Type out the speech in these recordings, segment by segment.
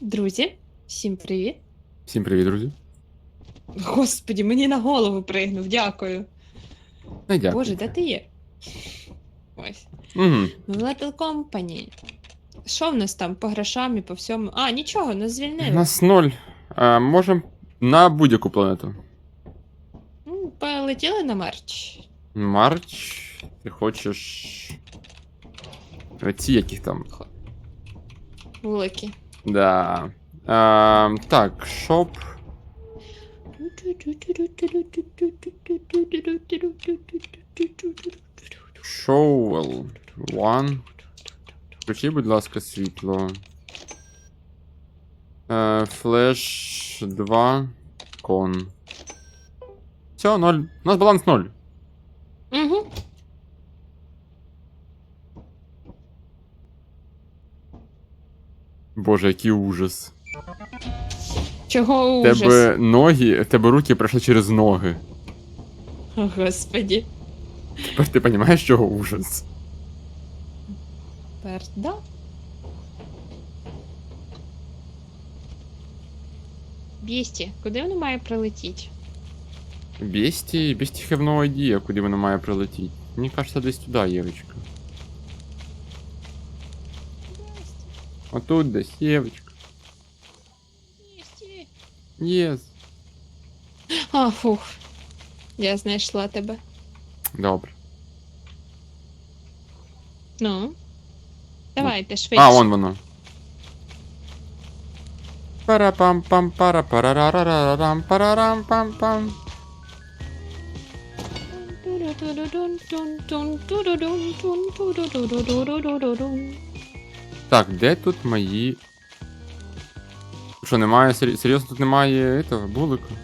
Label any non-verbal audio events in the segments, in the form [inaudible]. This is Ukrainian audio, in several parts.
Друзі, всім привіт. Всім привіт, друзі. Господі, мені на голову пригнув, дякую. Не дякую. Боже, де ти є? Ось. Угу. Company. Що в нас там по грошам і по всьому? А, нічого, нас У звільнили. нас ноль. А, можем на будь-яку планету. Ну, Полетіли на мерч. Марч. Ти хочеш. Ці яких там. Великі. Да. А, так, шоп. Шоуел. One. Включи, будь ласка, світло. Е, флеш 2. Кон. Все, 0. У нас баланс 0. Боже, який ужас. Чого ужас? Тебе ноги, тебе руки пройшли через ноги. О, Господі. Тепер ти розумієш, чого ужас. Тепер, да? Бісті, куди воно має прилетіти? Бесті, Бесті have no idea, куди воно має прилетіти. Мені кажется, десь туди, Євочка. Отут десь, Євочка. Бісті. Єс. А, фух. Я знайшла тебе. Добре. Ну. Давайте швидше. А, вон воно. Парапам пам пара парарарарам парарам пам пам. Так, де тут мої. Що, немає сер- серйозно тут немає этого булика?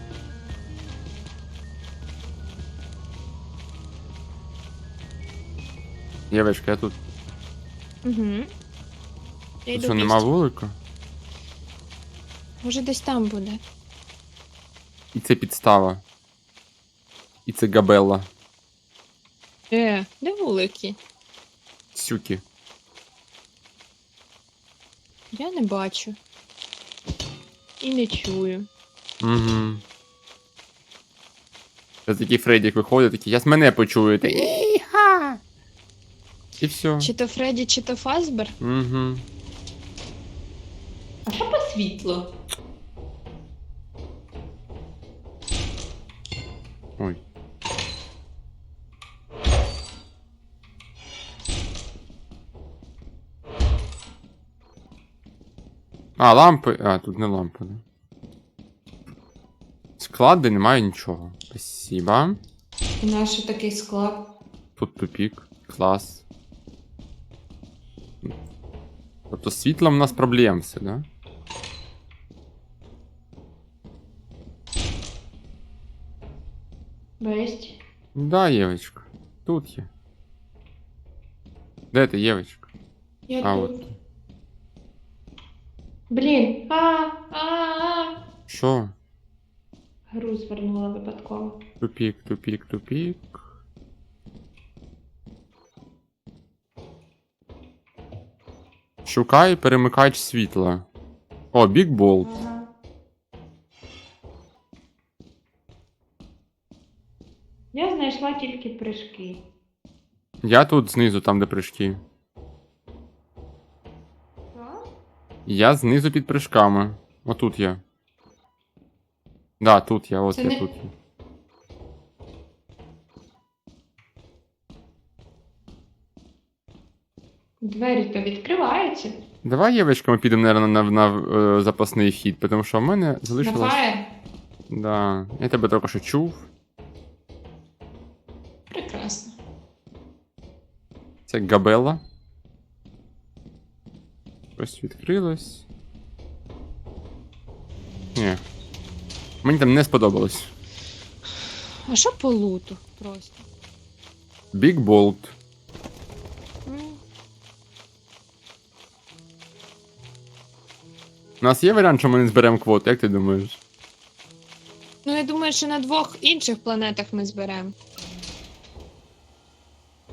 Євочка, я тут. Угу. Тут що, нема вулика? Може десь там буде. І це підстава. І це габелла. Е, де вулики? Сюки. Я не бачу. І не чую. Угу. Це такий Фреддік виходить, такий, я з мене почуєте. Іха! І все. Чи то Фредді, чи то Фазбер? Угу. А що по світло? А, лампи. А, тут не лампи, да? Склад, де немає нічого. Спасибо. І наш такий склад. Тут тупік. Клас. Тобто з світлом у нас проблем все, да? Бесть. Да, Євочка. Тут є. Де ти, Євочка? Я А, тут. от. Блін. А, а, а. Що? Гру звернула випадково. Тупік, тупік, тупік. Шукай перемикач світла. О, Bolt. Ага. Я знайшла тільки прыжки. Я тут знизу, там, де прыжки. Я знизу під прыжками. Отут я. Да, тут я, от Це я не- тут. я. Двері то відкриваються. Давай, Євочка, ми підемо, наверное, на, на, на е, запасний хід, тому що в мене залишилось. Давай. Да. Я тебе тільки що чув. Прекрасно. Це Габела. Ось відкрилось. Ні. Мені там не сподобалось. А що по луту просто? Big Bolt. У нас є варіант, що ми не зберемо квоту, як ти думаєш? Ну, я думаю, що на двох інших планетах ми зберемо.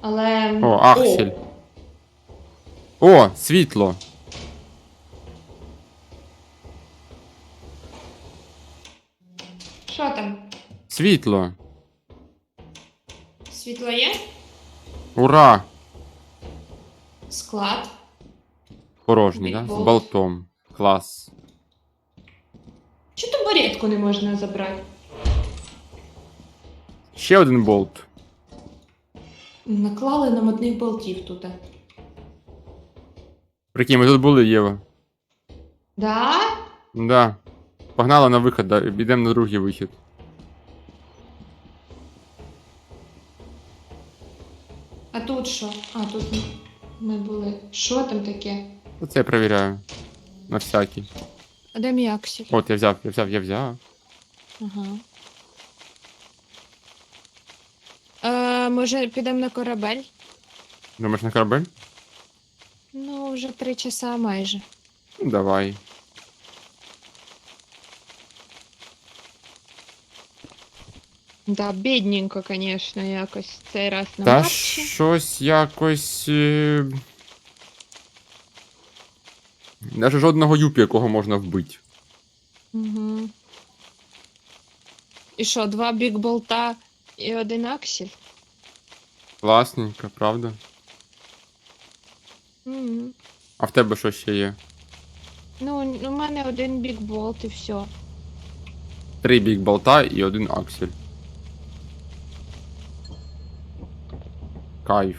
Але. О, Ахсель. О, світло. Що там? Світло. Світло є? Ура! Склад. Порожній, да? З болтом. Клас. Чи табуретку не можна забрати? Ще один болт. Наклали нам одних болтів тут. Прикинь, ми тут були, Єва. Да? Да. Погнали на вихід, да. Йдемо на другий вихід. А тут що? А, тут ми- були. Що там таке? Оце я перевіряю. На всякий. А де мій аксель? От, я взяв, я взяв, я взяв. Ага. Е, може, підемо на корабель? Думаєш на корабель? Ну, вже три часа майже. Ну, давай. Да, бідненько, звісно, якось цей раз на Та марші. щось якось. Е... Даже жодного юпі, якого можна вбити. Угу. І що, два бікболта і один аксель? Класненько, правда? Угу. А в тебе що ще є? Ну, у мене один бікболт і все. Три бік болта і один аксель. Кайф.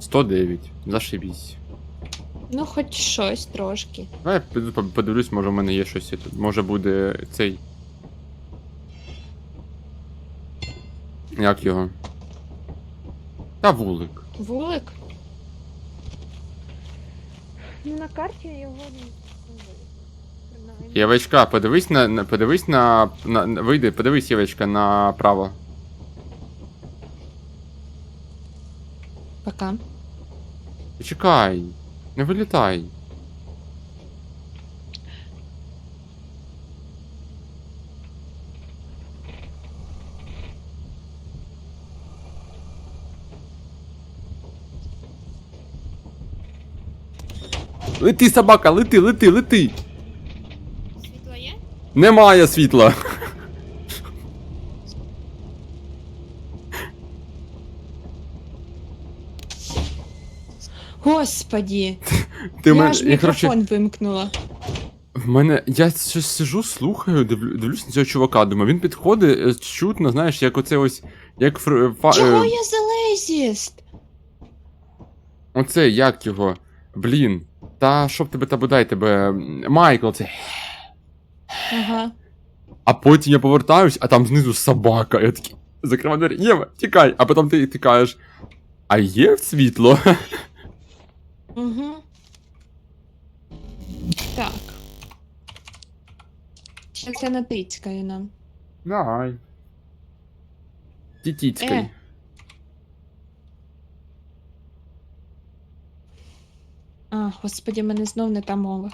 Сто дев'ять. Зашибісь. Ну, хоч щось трошки. Давай я піду по- подивлюсь, може в мене є щось. тут. Може буде цей. Як його? Та вулик. Вулик? Ну, на карті його не Принаймні. Євочка, подивись на. на- подивись на, на. Вийди, подивись, Євочка, направо. Пока. Почекай. Не вилітай. Лети, собака, лети, лети, лети. Немає світла. Господі, Ти я мене- ж я, коротше, мікрофон вимкнула. В мене. Я щось сижу, слухаю, дивлю, дивлюсь на цього чувака, думаю, він підходить е, чутно, знаєш, як оце ось. Як фр... фа... Чого е, я залезіст? Оце, як його. Блін. Та щоб тебе та бодай тебе. Майкл, це. Ага. А потім я повертаюсь, а там знизу собака. Я такий. Закриваю двері, Єва, тікай, а потім ти, ти кажеш. А є світло? Угу. Так. Ще це натицькає нам. Давай. Тітіцький. Е. А, господі, мене знов не та мова.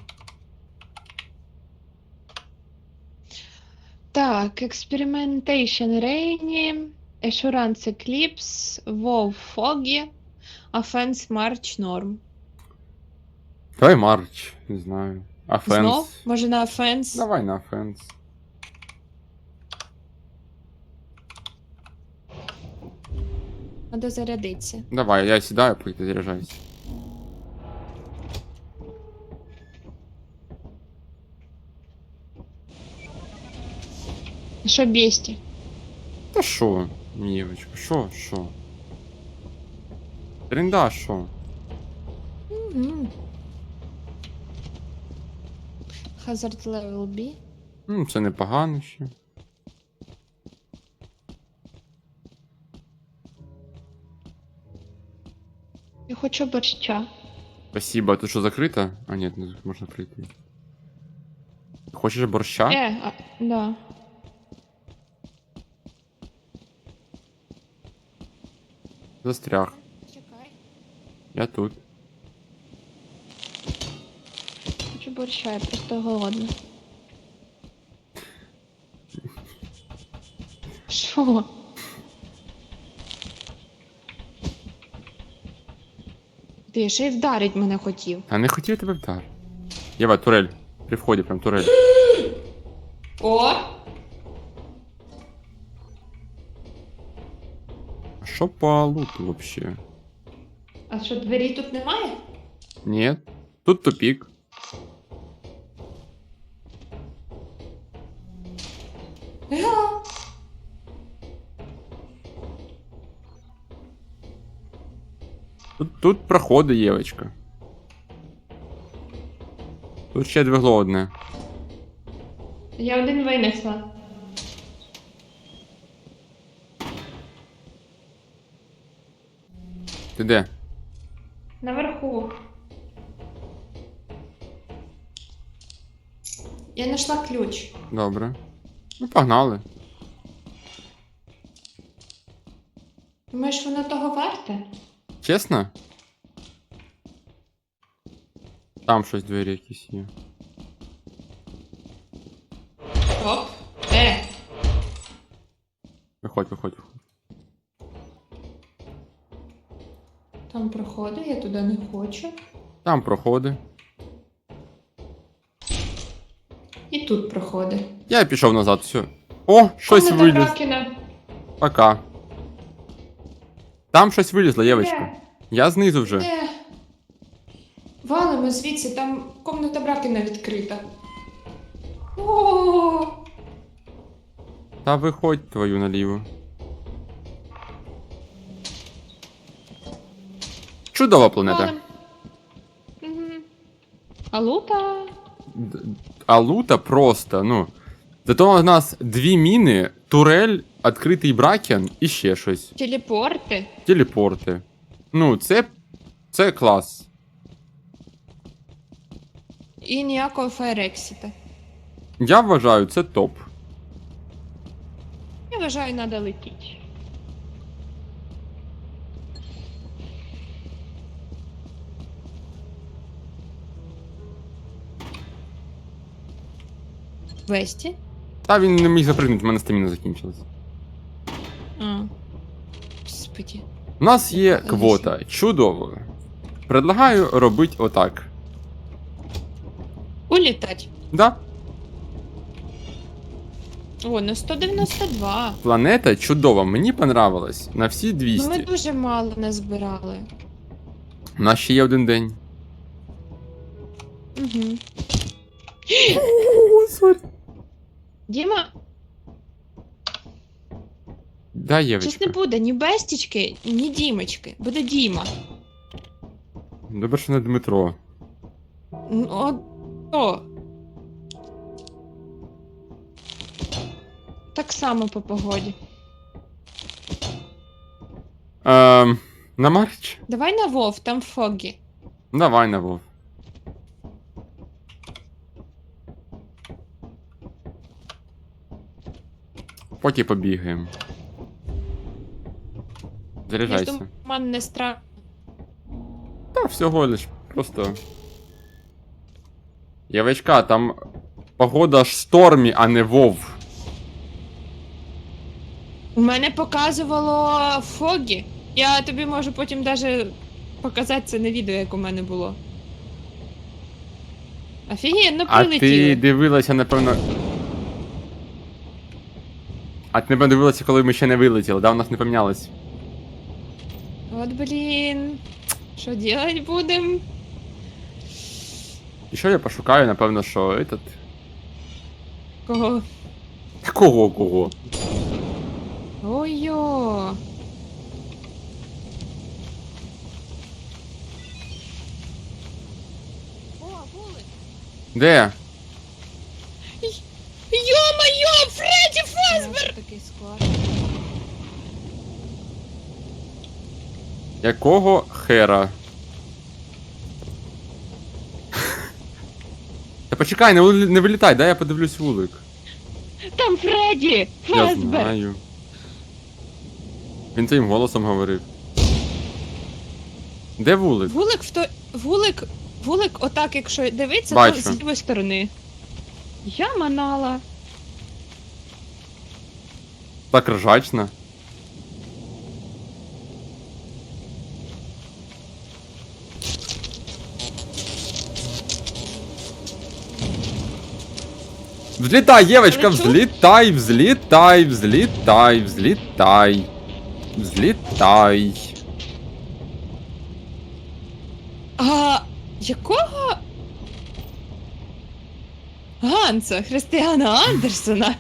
Так, Experimentation Rainy, Assurance Eclipse, WoW Foggy, Offense March Norm. Давай Марч, не знаю. Афенс. Знов? Може на Offense? Давай на Афенс. Надо зарядитися. Давай, я сідаю, поки ти заряджайся. Що бєсті? Та що, Мівочка, що, що? Тренда, що? Угу. Hazard level B. Ну, це непогано ще. Я хочу борща. Спасибо, а тут що закрито? А, ні, не можна прийти. Хочеш борща? Е, а, да. Застряг. Чекай. Я тут. Хочу борща, я просто голодна. Що? Ти ще й вдарить мене хотів. А не хотів тебе вдар. Єва, турель. При вході прям турель. О! Що по луту вообще? А що, двері тут немає? Ні. Тут тупік. Га. Тут, тут проходи, Євочка. Тут ще двигло одне. Я один винесла. Ти де? Наверху. Я знайшла ключ. Добре. Ну, погнали. Думаєш, воно того варте? Чесно? Там щось двері якісь є. Оп. Е! Виходь, виходь, виходь. Там проходи, я туди не хочу. Там проходи. І тут проходи. Я пішов назад, все. О, щось Комната виліз. Кракена. Пока. Там щось вилізло, Євочка. Де? Я знизу вже. Де? Валимо звідси, там комната Бракена відкрита. О, Та виходь твою наліво. Чудова планета. валим. Мгм. А лута? Д- А лута просто, ну. Зато у нас дві міни, турель, відкритий бракен і ще щось. Телепорти. Телепорти. Ну, це. Це клас. І ніякого фаерексіта. Я вважаю, це топ. Я вважаю, треба летіти. Весті? Та він не міг запригнути, в мене стаміна закінчилась. А. Господи. У нас є квота. Чудово. Предлагаю робити отак. Улітать. Да? О, ну 192. Планета чудова, мені понравилась. На всі Ну 200. ми дуже мало назбирали. У нас ще є один день. Угу. О, сорі. Діма, Да, щось не Євочка. буде ні Бестічки, ні Дімочки. Буде Діма. Добре, що не Дмитро. Ну, О, о. Так само по погоді. Ем, на Марч? Давай на Вов, там Фогі. Давай на Вов. Поки побігаємо. Заряджайся. думаю, не страх. Та всього лиш, просто. Євочка, там погода ж стормі, а не вов. У мене показувало Фогі. Я тобі можу потім даже показати це на відео, як у мене було. Офігенно А прилетіло. ти дивилася, напевно. А ти напевно дивилася, коли ми ще не вилетіли, да? У нас не помінялось. От блін. Що делать будем? І що я пошукаю, напевно, що этот. Кого? Та Кого кого? Ой-йо. О, вулик. Де? Йо-моє, Фредді Фазбер! Такий склад. Якого хера? Та почекай, не, вили- не вилітай, дай я подивлюсь вулик. Там Фредді! Я знаю. Він твоїм голосом говорив. Де вулик? Вулик в то. Вулик. Вулик, отак, якщо дивитися, Бачу. то з лівої сторони. Я манала. Так ржачно. Взлітай, Євочка, взлітай, взлітай, взлітай, взлітай. Взлітай. А якого? Ганса Христиана Андерсона.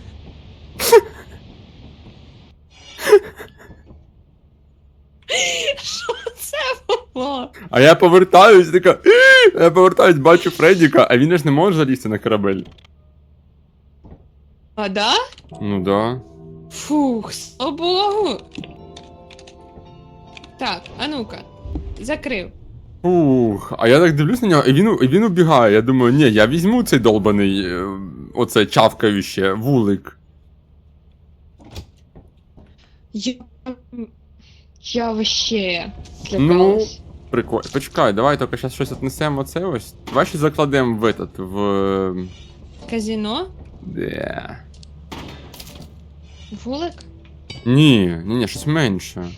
Що це було? А я повертаюсь, така. Я повертаюсь, бачу Фредіка, а він ж не може залізти на корабель. А да? Ну да. Фух, слава Богу. Так, а ну-ка, закрив. Ух, а я так дивлюсь на нього, і він, і він убігає. Я думаю, ні, я візьму цей долбаний, е, оце чавкающе, вулик. Я, я вообще Ну, злякалась. Прикольно. Почекай, давай тільки зараз щось отнесемо оце ось. Давай щось закладемо в этот, в. Казино? Де? Вулик? Ні, ні, ні, щось менше.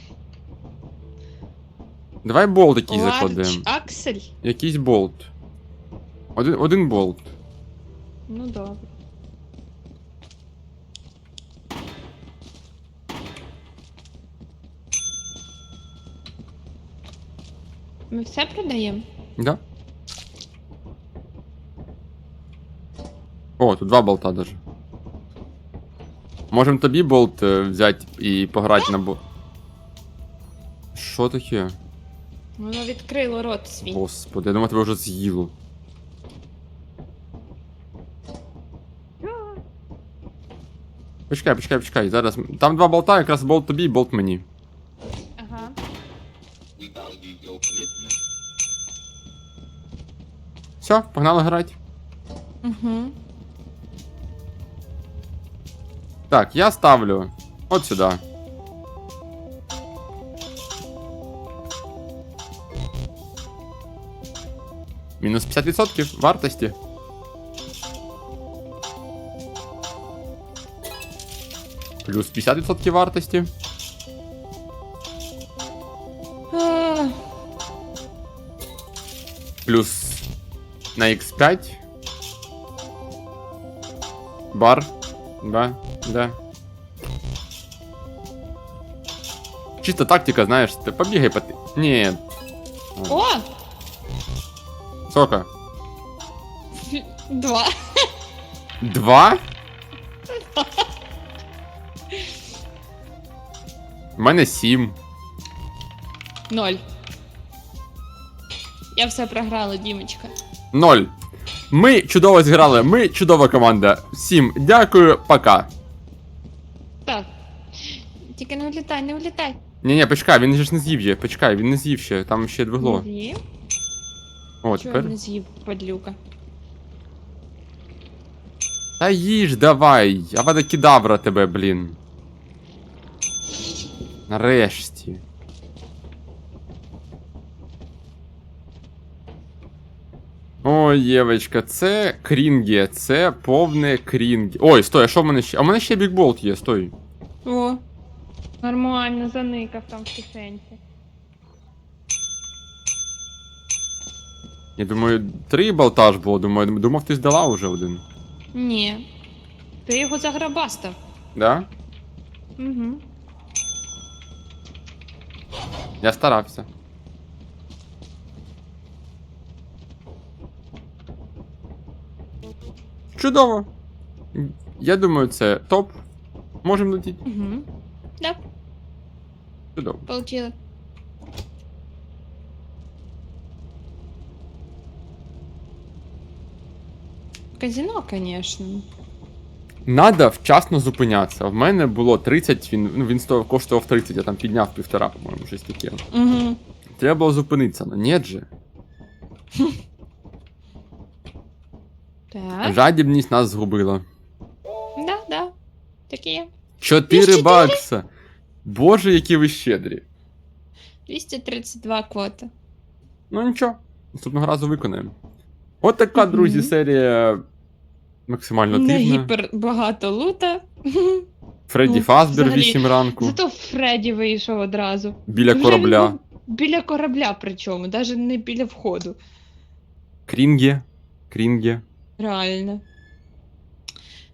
Давай болт якийсь Ларч закладемо. Аксель? Якийсь болт. Один, один болт. Ну добре. Ми все продаємо? Да? О, тут два болта даже. Можем тобі болт е, взяти і пограти на болт. Що таке? Воно відкрило рот свій. Господи, я думав, тебе вже з'їло. Почекай, почекай, почекай. Зараз. Там два болта, якраз болт тобі і болт мені. Все, погнали грати. Угу. Так, я ставлю от сюди. Мінус 50% вартості. Плюс 50% вартості. А, Плюс на X5. Бар. Да, да. Чисто тактика, знаешь, ты побегай по... Нет. О! Сколько? [laughs] Два. Два? У мене сім. Ноль. Я все програла, Дімочка. Ноль. Ми чудово зіграли, ми чудова команда. Всім дякую, пока. Так. Тільки не влітай, не влітай. Ні, ні, почекай, він же ж не з'їв є. Почекай, він не з'їв ще, там ще двигло. Не з'їв? О, Чого тепер. не з'їв, падлюка? Та їж давай, авада кідавра тебе, блін. Нарешті. Євочка, це крінгі, це повне крінгі. Ой, стой, а що в мене ще? А в мене ще бікболт є, стой. О. Нормально, заникав там в кишенці. Я думаю, три болта ж було, думаю, думав, ти здала вже один. Ні. Ти його заграбастав. Да? Угу. Я старався. Чудово. Я думаю, це топ. Можемо летіти. Угу. Да, Чудово. получила. Казино, конечно. Надо вчасно зупинятися. В мене було 30, він, ну, він стояв, коштував 30, я там підняв півтора, по-моєму, щось таке. Угу. Треба було зупинитися, ну ні же. [laughs] Так. Жадібність нас згубила. Да, да. Такі є. 4 чотири? бакса. Боже, які ви щедрі. 232 квота. Ну нічого, наступного разу виконаємо. От така, Мгм. друзі, серія максимально Не дивна. гіпер багато лута. Фредді Ну, Фазбер взагалі, 8 ранку Зато Фредді вийшов одразу. біля Вже корабля. був Біля корабля, причому, навіть не біля входу. Крінге. Крінге. Реально.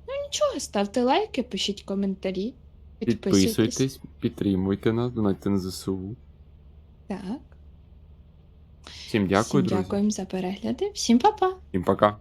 Ну нічого, Ставте лайки, пишіть коментарі, підписуйтесь. Підписуйтесь, підтримуйте нас, донайте на ЗСУ. Так. Всім дякую, Всім друзі. дякуємо за перегляди. Всім па-па! Всім пока.